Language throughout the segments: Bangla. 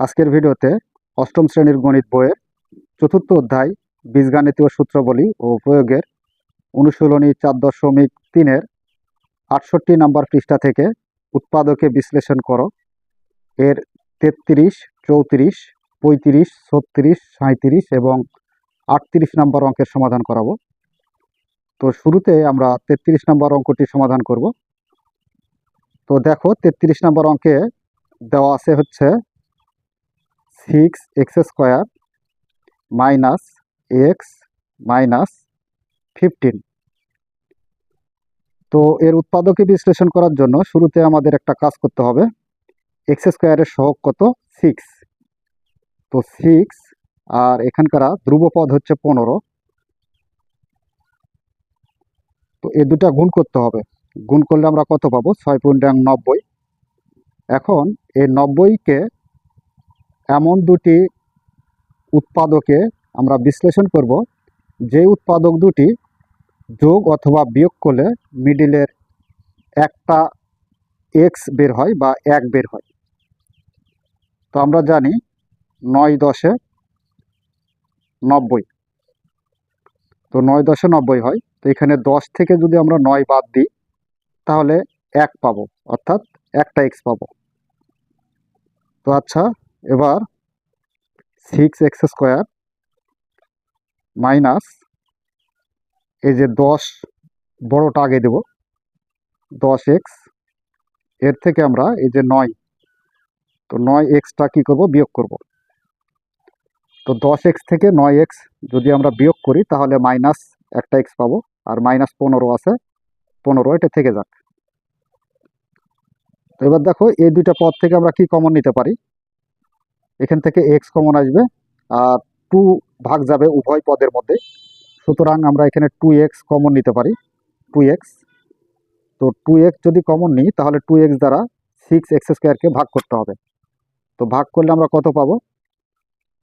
আজকের ভিডিওতে অষ্টম শ্রেণির গণিত বইয়ের চতুর্থ অধ্যায় বীজগাণিতীয় সূত্রাবলী ও প্রয়োগের অনুশীলনী চার দশমিক তিনের আটষট্টি নাম্বার পৃষ্ঠা থেকে উৎপাদকে বিশ্লেষণ করো। এর তেত্রিশ, চৌত্রিশ, পঁয়ত্রিশ, ছত্রিশ সাঁত্রিশ এবং আটত্রিশ নম্বর অঙ্কের সমাধান করাবো। তো শুরুতে আমরা তেত্রিশ নম্বর অঙ্কটি সমাধান করব। তো দেখো, তেত্রিশ নম্বর অঙ্কে দেওয়া আছে হচ্ছে six x square minus x minus fifteen. তো এর উৎপাদকে বিশ্লেষণ করার জন্য শুরুতে আমাদের একটা কাজ করতে হবে। এক্স স্কোয়ারের সহগ কত? সিক্স। তো সিক্স আর এখানকার ধ্রুবপদ হচ্ছে পনেরো। তো এ দুটা গুণ করতে হবে। গুণ করলে আমরা কত পাবো? ছয় পয়েন্ট নব্বই। এখন এই নব্বইকে এমন দুটি উৎপাদকে আমরা বিশ্লেষণ করব। যে উৎপাদক দুটি যোগ অথবা বিয়োগ করলে মিডিলের একটা এক্স বের হয় বা এক বের হয়। তো আমরা জানি নয় দশে নব্বই। তো নয় দশে নব্বই হয়। তো এখানে দশ থেকে যদি আমরা নয় বাদ দিই, তাহলে এক পাবো। অর্থাৎ একটা এক্স পাবো। তো আচ্ছা এবার সিক্স এক্স স্কোয়ার মাইনাস এই যে দশ বড়টা আগে দেব, দশ এক্সের থেকে আমরা এই যে নয়, তো নয় এক্সটা কী করব? বিয়োগ করব। তো দশ এক্স থেকে নয় এক্স যদি আমরা বিয়োগ করি, তাহলে মাইনাস একটা এক্স পাবো, আর মাইনাস পনেরো আছে, পনেরো এটা থেকে যাক। এবার দেখো, এই দুইটা পদ থেকে আমরা কি কমন নিতে পারি? এখান থেকে এক্স কমন আসবে আর টু ভাগ যাবে উভয় পদের মধ্যে। সুতরাং আমরা এখানে টু এক্স কমন নিতে পারি টু এক্স তো টু এক্স যদি কমন নিই, তাহলে টু এক্স দ্বারা সিক্স এক্স স্কোয়ারকে ভাগ করতে হবে। তো ভাগ করলে আমরা কত পাবো?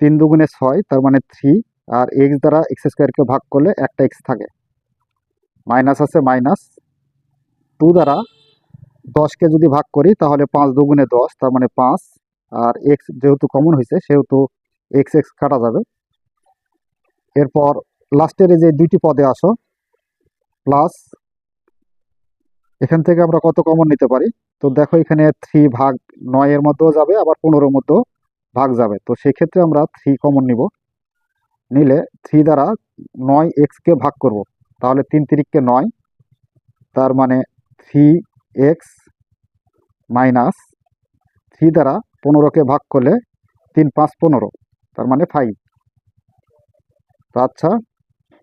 তিন দুগুণে ছয়, তার মানে থ্রি আর এক্স দ্বারা এক্স স্কোয়ারকে ভাগ করলে একটা এক্স থাকে। মাইনাস আছে মাইনাস। টু দ্বারা দশকে যদি ভাগ করি, তাহলে পাঁচ দুগুণে দশ, তার মানে পাঁচ। আর এক্স যেহেতু কমন হয়েছে সেহেতু এক্স এক্স কাটা যাবে। এরপর লাস্টের যে দুইটি পদে আসো প্লাস এখান থেকে আমরা কত কমন নিতে পারি? তো দেখো এখানে থ্রি ভাগ নয়ের মধ্যেও যাবে, আবার পনেরোর মধ্যেও ভাগ যাবে। তো সেক্ষেত্রে আমরা থ্রি কমন নিব। নিলে থ্রি দ্বারা নয় এক্সকে ভাগ করব। তাহলে তিন তিরিককে নয়, তার মানে থ্রি এক্স মাইনাস থ্রি দ্বারা পনেরোকে ভাগ করলে তিন পাঁচ পনেরো, তার মানে ফাইভ তো আচ্ছা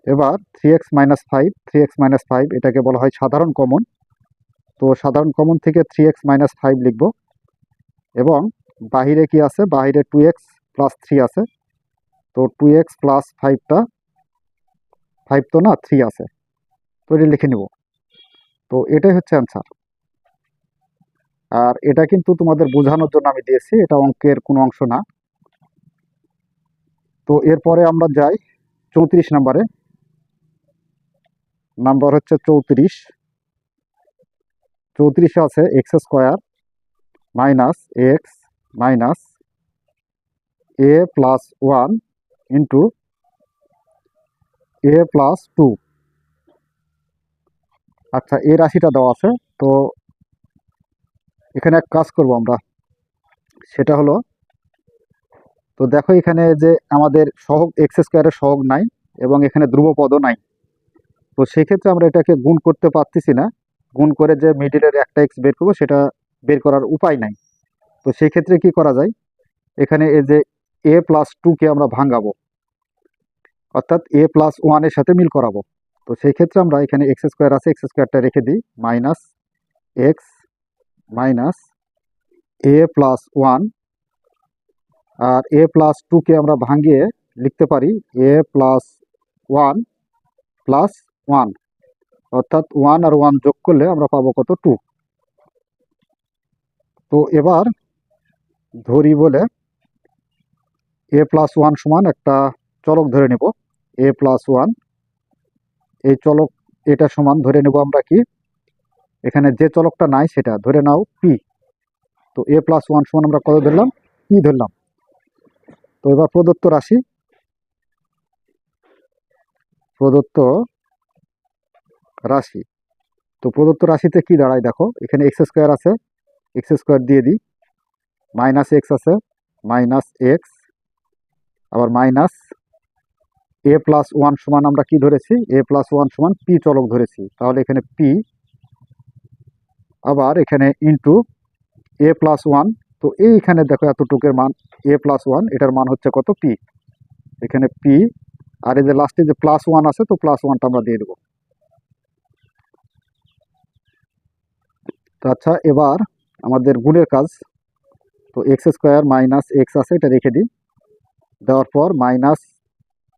এবার three x minus five three x minus five এটাকে বলা হয় সাধারণ কমন তো সাধারণ কমন থেকে থ্রি এক্স মাইনাস ফাইভ লিখব। এবং বাহিরে কি আছে? বাহিরে টু এক্স প্লাস থ্রি আছে। তো টু এক্স প্লাস ফাইভটা ফাইভ তো না থ্রি আছে। তো এটা লিখে নিব। তো এটাই হচ্ছে অ্যান্সার আর এটা কিন্তু তোমাদের বোঝানোর জন্য আমি দিয়েছি, এটা অঙ্কের কোনো অংশ না। তো এরপরে আমরা যাই চৌত্রিশ নাম্বারে। নাম্বার হচ্ছে চৌত্রিশ। চৌত্রিশে আছে x square minus x minus a plus one into a plus two. আচ্ছা এ রাশিটা দেওয়া আছে, তো এখানে এক কাজ করব আমরা। সেটা হলো, তো দেখো এখানে যে আমাদের সহগ এক্স স্কোয়ারের সহগ নাই এবং এখানে ধ্রুবপদও নাই। তো সেক্ষেত্রে আমরা এটাকে গুণ করতে পারতেছি না। গুণ করে যে মিডিলের একটা এক্স বের করব, সেটা বের করার উপায় নাই। তো সেই ক্ষেত্রে কি করা যায়? এখানে এই যে এ প্লাস টুকে আমরা ভাঙাবো। অর্থাৎ এ প্লাস ওয়ানের সাথে মিল করাবো। তো সেই ক্ষেত্রে আমরা এখানে এক্স স্কোয়ার আছে এক্স স্কোয়ারটা রেখে দিই minus x minus a plus one R a plus টুকে আমরা ভাঙিয়ে লিখতে পারি a plus one plus one. অর্থাৎ ওয়ান আর ওয়ান যোগ করলে আমরা পাবো কত? টু। তো এবার ধরি বলে এ প্লাস ওয়ান সমান একটা চলক ধরে নেব। এ প্লাস ওয়ান, এই চলক এটা সমান ধরে নেব আমরা কি? এখানে যে চলকটা নাই সেটা ধরে নাও পি তো এ প্লাস ওয়ান সমান আমরা কত ধরলাম? পি ধরলাম। তো এবার প্রদত্ত রাশি। প্রদত্ত রাশি। তো প্রদত্ত রাশিতে কি দাঁড়ায় দেখো, এখানে এক্স স্কোয়ার আছে। এক্স স্কোয়ার দিয়ে দিই। মাইনাস এক্স আছে মাইনাস এক্স আবার মাইনাস এ প্লাস ওয়ান সমান আমরা কি ধরেছি? এ প্লাস ওয়ান সমান পি চলক ধরেছি। তাহলে এখানে পি আবার এখানে ইন্টু এ প্লাস ওয়ান তো এইখানে দেখো এতটুকের মান এ প্লাস ওয়ান এটার মান হচ্ছে কত? পি এখানে পি আর এই যে লাস্টে যে প্লাস ওয়ান আছে, তো প্লাস ওয়ানটা আমরা দিয়ে দেবো। আচ্ছা এবার আমাদের গুণের কাজ। তো এক্স স্কোয়ার মাইনাস এক্স আছে, এটা রেখে দিই। দেওয়ার পর মাইনাস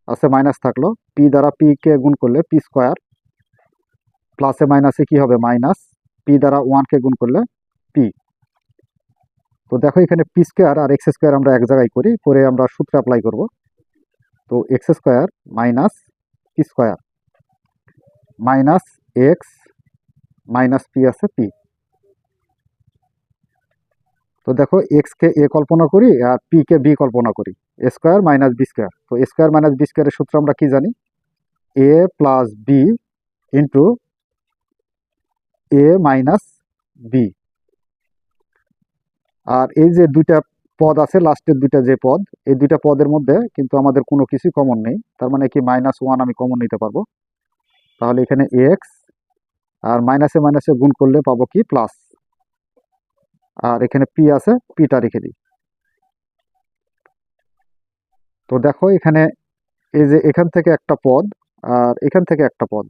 আছে মাইনাস থাকল। পি দ্বারা পি কে গুণ করলে পি স্কোয়ার প্লাসে মাইনাসে কি হবে? মাইনাস পি দ্বারা ওয়ানকে গুণ করলে পি তো দেখো এখানে পি স্কোয়ার আর এক্স স্কোয়ার আমরা এক জায়গায় করি করে আমরা সূত্র অ্যাপ্লাই করব। তো x square minus p square minus x minus p আছে পি তো দেখো এক্স কে এ কল্পনা করি আর পি কে বি কল্পনা করি। A square minus b square তো এ স্কোয়ার মাইনাস বি স্কোয়ারের সূত্র আমরা কি জানি? A plus b into a minus b আর এই যে দুইটা পদ আছে, লাস্টের দুইটা যে পদ, এই দুইটা পদের মধ্যে কিন্তু আমাদের কোনো কিছুই কমন নেই। তার মানে কি মাইনাস ওয়ান আমি কমন নিতে পারব। তাহলে এখানে এক্স আর মাইনাসে মাইনাসে গুণ করলে পাবো কি? প্লাস আর এখানে পি আছে পিটা রেখে দিই। তো দেখো এখানে এই যে এখান থেকে একটা পদ আর এখান থেকে একটা পদ।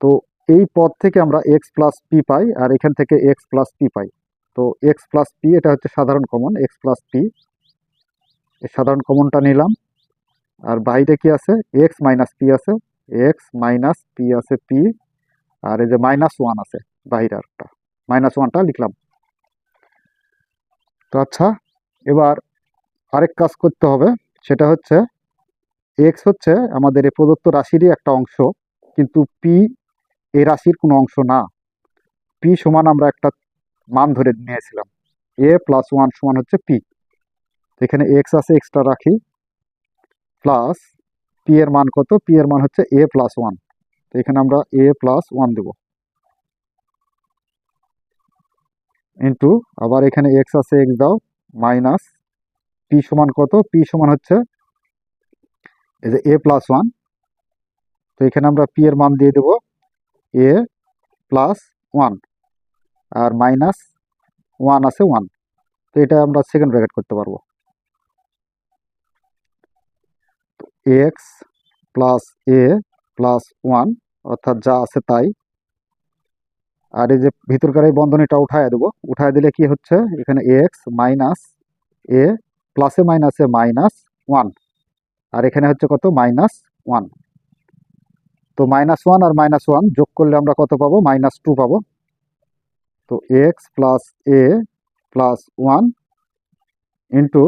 তো এই পদ থেকে আমরা এক্স প্লাস পি পাই আর এখান থেকে এক্স প্লাস পি পাই। তো এক্স প্লাস পি এটা হচ্ছে সাধারণ কমন এক্স প্লাস পি সাধারণ কমনটা নিলাম। আর বাইরে কি আছে? এক্স মাইনাস পি আছে এক্স মাইনাস পি আছে পি আর এই যে মাইনাস ওয়ান আছে বাইরে একটা মাইনাস ওয়ানটা লিখলাম। তো আচ্ছা এবার আরেক কাজ করতে হবে, সেটা হচ্ছে এক্স হচ্ছে আমাদের এই প্রদত্ত রাশিরই একটা অংশ, কিন্তু পি এই রাশির কোনো অংশ না। পি সমান আমরা একটা মান ধরে নিয়েছিলাম। এ প্লাস ওয়ান সমান হচ্ছে পি। এখানে এক্স আছে এক্সট্রা রাখি। প্লাস পি এর মান কত? পি এর মান হচ্ছে এ প্লাস ওয়ান তো এখানে আমরা এ প্লাস ওয়ান দেব। ইন্টু আবার এখানে এক্স আছে এক্স দাও মাইনাস পি সমান কত? পি সমান হচ্ছে এই যে এ প্লাস ওয়ান তো এখানে আমরা পি এর মান দিয়ে দেব। এ প্লাস ওয়ান আর মাইনাস ওয়ান আছে ওয়ান তো এটা আমরা সেকেন্ড ব্র্যাকেট করতে পারব। X plus a plus one অর্থাৎ যা আছে তাই। আর এই যে ভিতরকার এই বন্ধনীটা উঠায় দেবো। উঠায় দিলে কি হচ্ছে? এখানে এক্স মাইনাস এ প্লাসে মাইনাসে মাইনাস ওয়ান আর এখানে হচ্ছে কত? মাইনাস ওয়ান তো মাইনাস ওয়ান আর মাইনাস ওয়ান যোগ করলে আমরা কত পাবো? মাইনাস টু পাবো। তো x plus a plus one into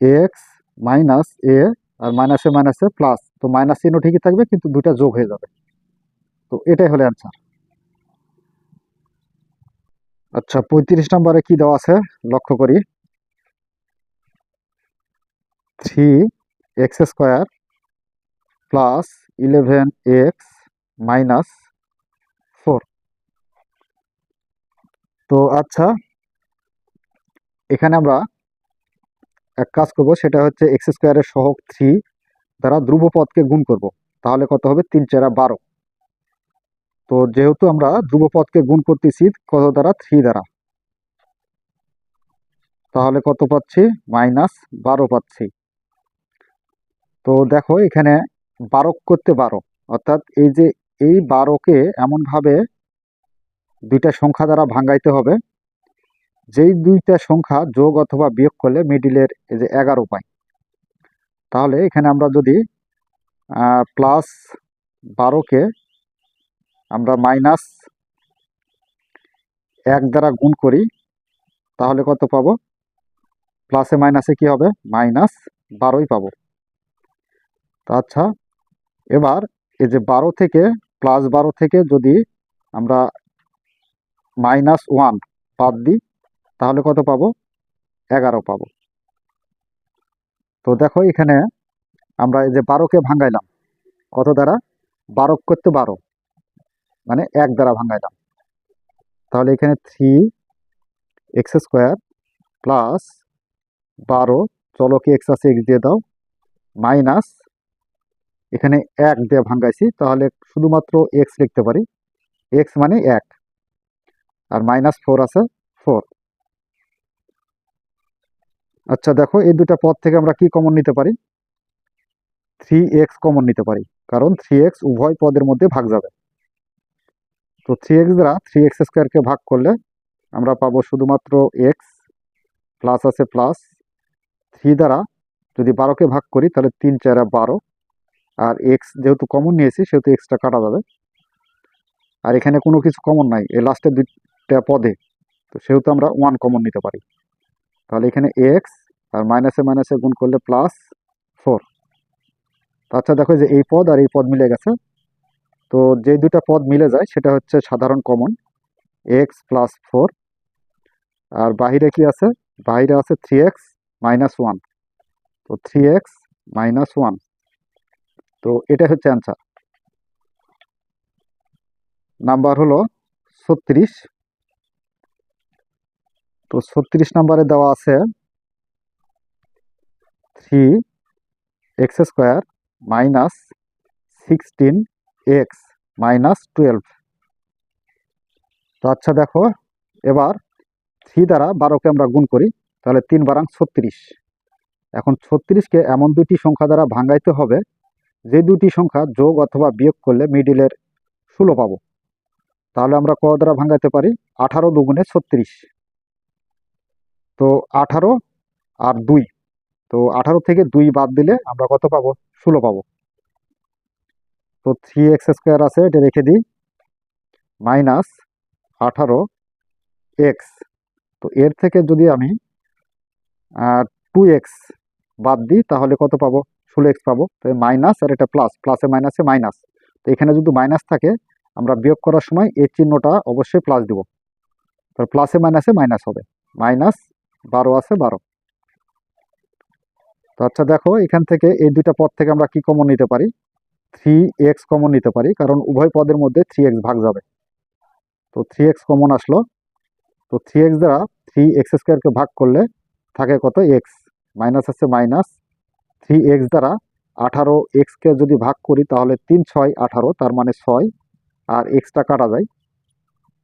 x minus a আর মাইনাসে মাইনাসে প্লাস তো মাইনাস চিহ্ন ঠিকই থাকবে, কিন্তু দুটা যোগ হয়ে যাবে। তো এটাই হলো অ্যান্সার আচ্ছা পঁয়ত্রিশ নম্বরে কি দেওয়া আছে? লক্ষ্য করি। Three x square plus eleven x minus four তো আচ্ছা এখানে আমরা এক কাজ করব, সেটা হচ্ছে এক্স স্কোয়ারের সহগ থ্রি দ্বারা ধ্রুব পদকে গুণ করব। তাহলে কত হবে? তিন চারা বারো। তো যেহেতু আমরা ধ্রুব পদকে গুণ করতেছি, কত দ্বারা? থ্রি দ্বারা। তাহলে কত পাচ্ছি? মাইনাস বারো পাচ্ছি। তো দেখো, এখানে বারো করতে বারো। অর্থাৎ এই যে এই বারোকে এমনভাবে দুইটা সংখ্যা দ্বারা ভাঙ্গাইতে হবে, যেই দুইটা সংখ্যা যোগ অথবা বিয়োগ করলে মিডিলের এই যে এগারো পাই। তাহলে এখানে আমরা যদি প্লাস বারোকে আমরা মাইনাস এক দ্বারা গুণ করি, তাহলে কত পাবো? প্লাসে মাইনাসে কি হবে? মাইনাস বারোই পাবো। আচ্ছা এবার এই যে বারো থেকে প্লাস বারো থেকে যদি আমরা মাইনাস ওয়ান বাদ দিই, তাহলে কত পাবো? এগারো পাবো। তো দেখো এখানে আমরা এই যে বারোকে ভাঙাইলাম কত দ্বারা? বারো করতে বারো। মানে এক দ্বারা ভাঙাইলাম তাহলে এখানে থ্রি এক্স স্কোয়ার প্লাস বারো চলকে এক্স আছে? এক্স দিয়ে দাও। মাইনাস এখানে এক দিয়ে ভাঙ্গাইছি, তাহলে শুধুমাত্র এক্স লিখতে পারি। এক্স মানে এক। আর মাইনাস ফোর আছে ফোর আচ্ছা দেখো, এই দুটা পদ থেকে আমরা কি কমন নিতে পারি? থ্রি এক্স কমন নিতে পারি, কারণ থ্রি এক্স উভয় পদের মধ্যে ভাগ যাবে। তো থ্রি এক্স দ্বারা থ্রি এক্স স্কোয়ারকে ভাগ করলে আমরা পাবো শুধুমাত্র এক্স প্লাস আছে প্লাস থ্রি দ্বারা যদি বারোকে ভাগ করি, তাহলে তিন চারা বারো। আর এক্স যেহেতু কমন নিয়েছি, সেহেতু এক্সটা কাটা যাবে। আর এখানে কোনো কিছু কমন নাই, এই লাস্টের দুইটা পদে। তো সেহেতু আমরা ওয়ান কমন নিতে পারি। তাহলে এখানে এক্স আর মাইনাসে মাইনাসে গুণ করলে প্লাস ফোর আচ্ছা দেখো যে এই পদ আর এই পদ মিলে গেছে। তো যে দুটা পদ মিলে যায়, সেটা হচ্ছে সাধারণ কমন এক্স প্লাস ফোর আর বাহিরে কি আছে? বাহিরে আছে থ্রি এক্স মাইনাস ওয়ান তো থ্রি এক্স মাইনাস ওয়ান তো এটা হচ্ছে অ্যান্সার নাম্বার হলো ছত্রিশ। তো ছত্রিশ নাম্বারে দেওয়া আছে three x square minus sixteen x minus twelve তো আচ্ছা দেখো, এবার থ্রি দ্বারা বারোকে আমরা গুণ করি, তাহলে তিন বারাং ছত্রিশ। এখন ছত্রিশকে এমন দুটি সংখ্যা দ্বারা ভাঙাইতে হবে যে দুটি সংখ্যা যোগ অথবা বিয়োগ করলে মিডিলের ষোলো পাবো। তাহলে আমরা ক দ্বারা ভাঙাইতে পারি? আঠারো দুগুণে ছত্রিশ। তো আঠারো আর দুই। তো আঠারো থেকে দুই বাদ দিলে আমরা কত পাবো? ষোলো পাবো। তো থ্রি এক্স স্কোয়ার আছে, এটা রেখে দিই। মাইনাস আঠারো এক্স তো এর থেকে যদি আমি টু এক্স বাদ দিই, তাহলে কত পাবো? ষোলো এক্স পাবো। তো মাইনাস আর এটা প্লাস প্লাসে মাইনাসে মাইনাস তো এখানে যদি মাইনাস থাকে, আমরা বিয়োগ করার সময় এই চিহ্নটা অবশ্যই প্লাস দিব। তো প্লাসে মাইনাসে মাইনাস হবে। মাইনাস বারো আছে বারো। তো আচ্ছা দেখো, এখান থেকে এই দুইটা পদ থেকে আমরা কি কমন নিতে পারি? থ্রি এক্স কমন নিতে পারি, কারণ উভয় পদের মধ্যে থ্রি এক্স ভাগ যাবে। তো থ্রি এক্স কমন আসলো। তো থ্রি এক্স দ্বারা থ্রি এক্স স্কোয়ারকে ভাগ করলে থাকে কত? এক্স মাইনাস আছে মাইনাস থ্রি এক্স দ্বারা আঠারো এক্সকে যদি ভাগ করি, তাহলে তিন ছয় আঠারো, তার মানে ছয়। আর এক্সটা কাটা যায়।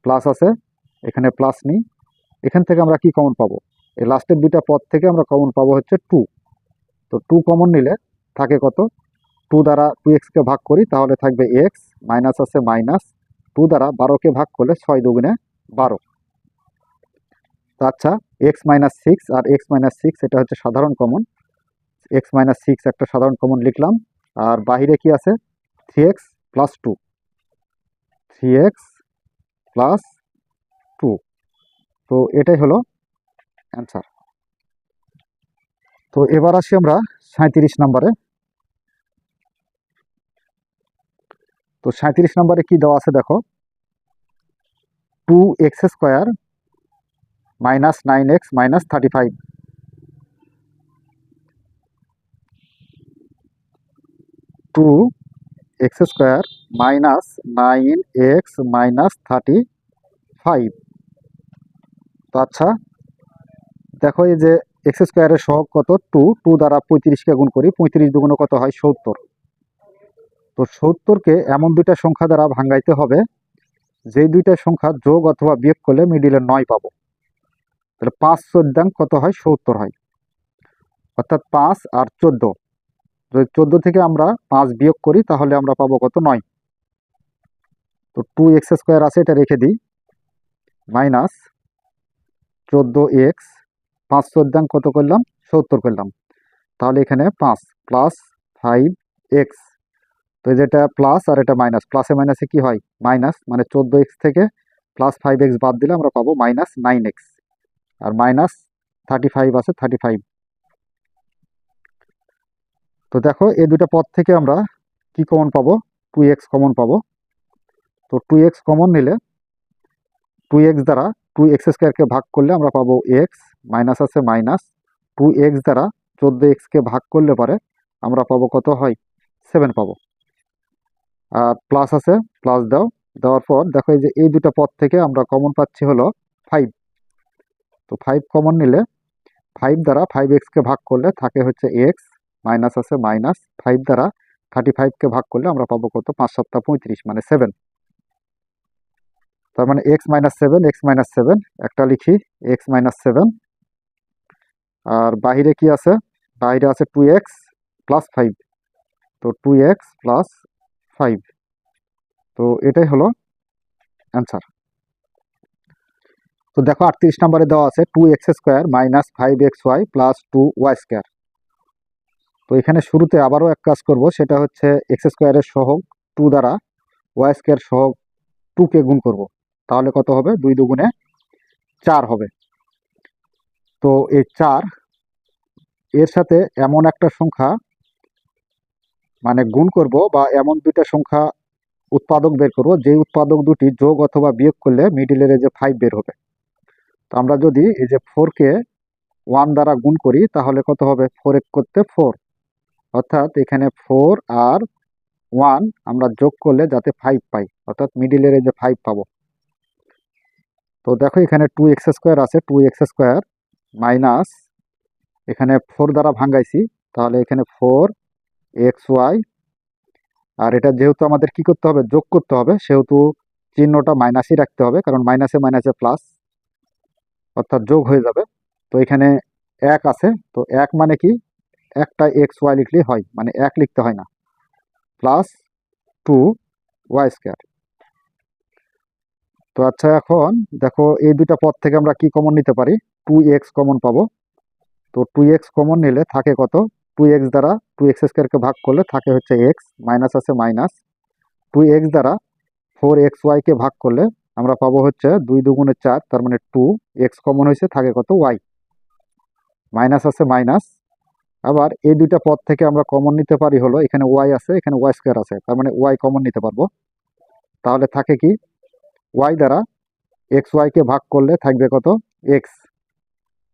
প্লাস আছে, এখানে প্লাস নেই। এখান থেকে আমরা কি কমন পাবো? এই লাস্টের দুইটা পদ থেকে আমরা কমন পাবো হচ্ছে টু তো টু কমন নিলে থাকে কত? টু দ্বারা টু এক্সকে ভাগ করি, তাহলে থাকবে এক্স মাইনাস আছে মাইনাস টু দ্বারা বারোকে ভাগ করলে ছয় দুগুণে বারো। তো আচ্ছা এক্স মাইনাস সিক্স আর এক্স মাইনাস সিক্স এটা হচ্ছে সাধারণ কমন এক্স মাইনাস সিক্স একটা সাধারণ কমন লিখলাম। আর বাহিরে কি আছে? Three x plus two three x plus two তো এটাই হলো অ্যান্সার তো এবার আসি আমরা সাঁত্রিশ নম্বরে। তো সাঁত্রিশ নম্বরে কি দেওয়া আছে দেখো? Two x square minus nine x minus thirty five two x square minus nine x minus thirty five. তো আচ্ছা দেখো এই যে এক্স স্কোয়ারের সহগ কত? টু টু দ্বারা পঁয়ত্রিশকে গুণ করি, পঁয়ত্রিশ দুগুণ কত হয়? সত্তর। তো সত্তরকে এমন দুইটা সংখ্যা দ্বারা ভাঙাইতে হবে, যেই দুইটা সংখ্যা যোগ অথবা বিয়োগ করলে মিডিলে নয় পাবো। তাহলে পাঁচ চোদ্দাং কত হয়? সত্তর হয়। অর্থাৎ পাঁচ আর চোদ্দ। যদি চোদ্দ থেকে আমরা পাঁচ বিয়োগ করি, তাহলে আমরা পাবো কত? নয়। তো টু এক্স স্কোয়ার আছে, এটা রেখে দিই। মাইনাস চোদ্দ এক্স পাঁচ চোদ্দাং কত করলাম? সত্তর করলাম। তাহলে এখানে পাঁচ প্লাস ফাইভ এক্স তো যেটা প্লাস আর এটা মাইনাস প্লাসে মাইনাসে কি হয়? মাইনাস মানে চোদ্দ এক্স থেকে প্লাস ফাইভ এক্স বাদ দিলে আমরা পাবো মাইনাস নাইন এক্স আর মাইনাস থার্টি ফাইভ আছে থার্টি ফাইভ তো দেখো, এই দুটা পদ থেকে আমরা কি কমন পাবো? টু এক্স কমন পাবো। তো টু এক্স কমন নিলে টু এক্স দ্বারা টু এক্স স্কোয়ারকে ভাগ করলে আমরা পাবো এক্স মাইনাস আছে মাইনাস টু এক্স দ্বারা চোদ্দ এক্সকে ভাগ করলে পারে আমরা পাবো কত হয়? সেভেন পাবো। আর প্লাস আছে প্লাস দাও। দেওয়ার পর দেখো এই যে এই দুটা পদ থেকে আমরা কমন পাচ্ছি হলো ফাইভ তো ফাইভ কমন নিলে ফাইভ দ্বারা ফাইভ এক্সকে ভাগ করলে থাকে হচ্ছে এক্স মাইনাস আছে, মাইনাস ফাইভ দ্বারা থার্টি ফাইভকে ভাগ করলে আমরা পাবো কত? পাঁচ সপ্তাহ পঁয়ত্রিশ মানে সেভেন তার মানে x minus seven x minus seven একটা লিখি এক্স মাইনাস সেভেন আর বাহিরে কি আছে? বাইরে আছে টু এক্স প্লাস ফাইভ তো টু এক্স প্লাস ফাইভ তো এটাই হলো অ্যান্সার তো দেখো আটত্রিশ নম্বরে দেওয়া আছে two x square minus five x y plus two y square তো এখানে শুরুতে আবারও এক কাজ করব, সেটা হচ্ছে এক্স স্কোয়ারের সহগ টু দ্বারা ওয়াই স্কোয়ার সহগ টুকে গুণ করব। তাহলে কত হবে? দুই দুগুণে চার হবে। তো এই চার, এর সাথে এমন একটা সংখ্যা মানে গুণ করব বা এমন দুইটা সংখ্যা উৎপাদক বের করব যে উৎপাদক দুটি যোগ অথবা বিয়োগ করলে মিডিলের যে ফাইভ বের হবে। তো আমরা যদি এই যে ফোরকে ওয়ান দ্বারা গুণ করি, তাহলে কত হবে? ফোর এক করতে ফোর অর্থাৎ এখানে ফোর আর ওয়ান আমরা যোগ করলে যাতে ফাইভ পাই, অর্থাৎ মিডিলের যে ফাইভ পাবো। তো দেখো এখানে টু এক্স স্কোয়ার আছে টু এক্স স্কোয়ার মাইনাস এখানে ফোর দ্বারা ভাঙ্গাইছি, তাহলে এখানে ফোর এক্স ওয়াই আর এটা যেহেতু আমাদের কি করতে হবে? যোগ করতে হবে, সেহেতু চিহ্নটা মাইনাসই রাখতে হবে, কারণ মাইনাসে মাইনাসে প্লাস অর্থাৎ যোগ হয়ে যাবে। তো এখানে এক আছে, তো এক মানে কি? একটা এক্স ওয়াই লিখলেই হয় মানে এক লিখতে হয় না। প্লাস টু ওয়াই স্কোয়ার তো আচ্ছা এখন দেখো, এই দুইটা পদ থেকে আমরা কি কমন নিতে পারি? টু এক্স কমন পাবো। তো টু এক্স কমন নিলে থাকে কত? টু এক্স দ্বারা টু এক্স স্কোয়ারকে ভাগ করলে থাকে হচ্ছে এক্স মাইনাস আছে মাইনাস টু এক্স দ্বারা ফোর এক্স ওয়াইকে ভাগ করলে আমরা পাবো হচ্ছে দুই দুগুণে চার, তার মানে টু এক্স কমন হয়েছে, থাকে কত? ওয়াই মাইনাস আছে মাইনাস আবার এই দুইটা পদ থেকে আমরা কমন নিতে পারি হলো, এখানে ওয়াই আছে, এখানে ওয়াই স্কোয়ার আছে, তার মানে ওয়াই কমন নিতে পারব। তাহলে থাকে কি? ওয়াই দ্বারা এক্স ওয়াইকে ভাগ করলে থাকবে কত? এক্স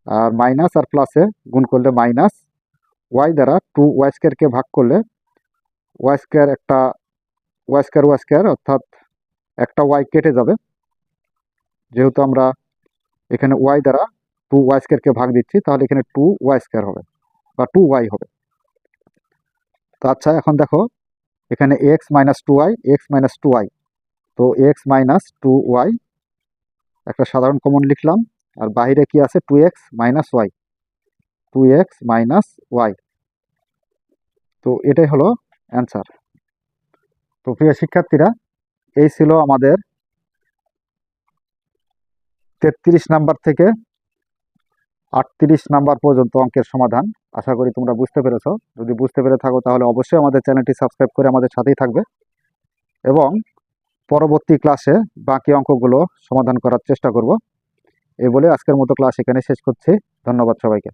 আর মাইনাস আর প্লাসে গুণ করলে মাইনাস ওয়াই দ্বারা টু ওয়াই স্কোয়ারকে ভাগ করলে ওয়াই স্কোয়ার একটা ওয়াই স্কোয়ার ওয়াই স্কোয়ার অর্থাৎ একটা ওয়াই কেটে যাবে। যেহেতু আমরা এখানে ওয়াই দ্বারা টু ওয়াই স্কোয়ারকে ভাগ দিচ্ছি, তাহলে এখানে টু ওয়াই স্কোয়ার হবে। বা টু ওয়াই হবে। তো আচ্ছা এখন দেখো, এখানে X minus two Y X minus two Y তো এক্স মাইনাস টু ওয়াই একটা সাধারণ কমন লিখলাম। আর বাইরে কি আছে? Two X minus Y two X minus Y তো এটাই হলো অ্যান্সার তো প্রিয় শিক্ষার্থীরা, এই ছিল আমাদের তেত্রিশ নাম্বার থেকে আটত্রিশ নাম্বার পর্যন্ত অঙ্কের সমাধান। আশা করি তোমরা বুঝতে পেরেছ। যদি বুঝতে পেরে থাকো, তাহলে অবশ্যই আমাদের চ্যানেলটি সাবস্ক্রাইব করে আমাদের সাথেই থাকবে এবং পরবর্তী ক্লাসে বাকি অঙ্কগুলো সমাধান করার চেষ্টা করব। এই বলে আজকের মতো ক্লাস এখানে শেষ করছি। ধন্যবাদ সবাইকে।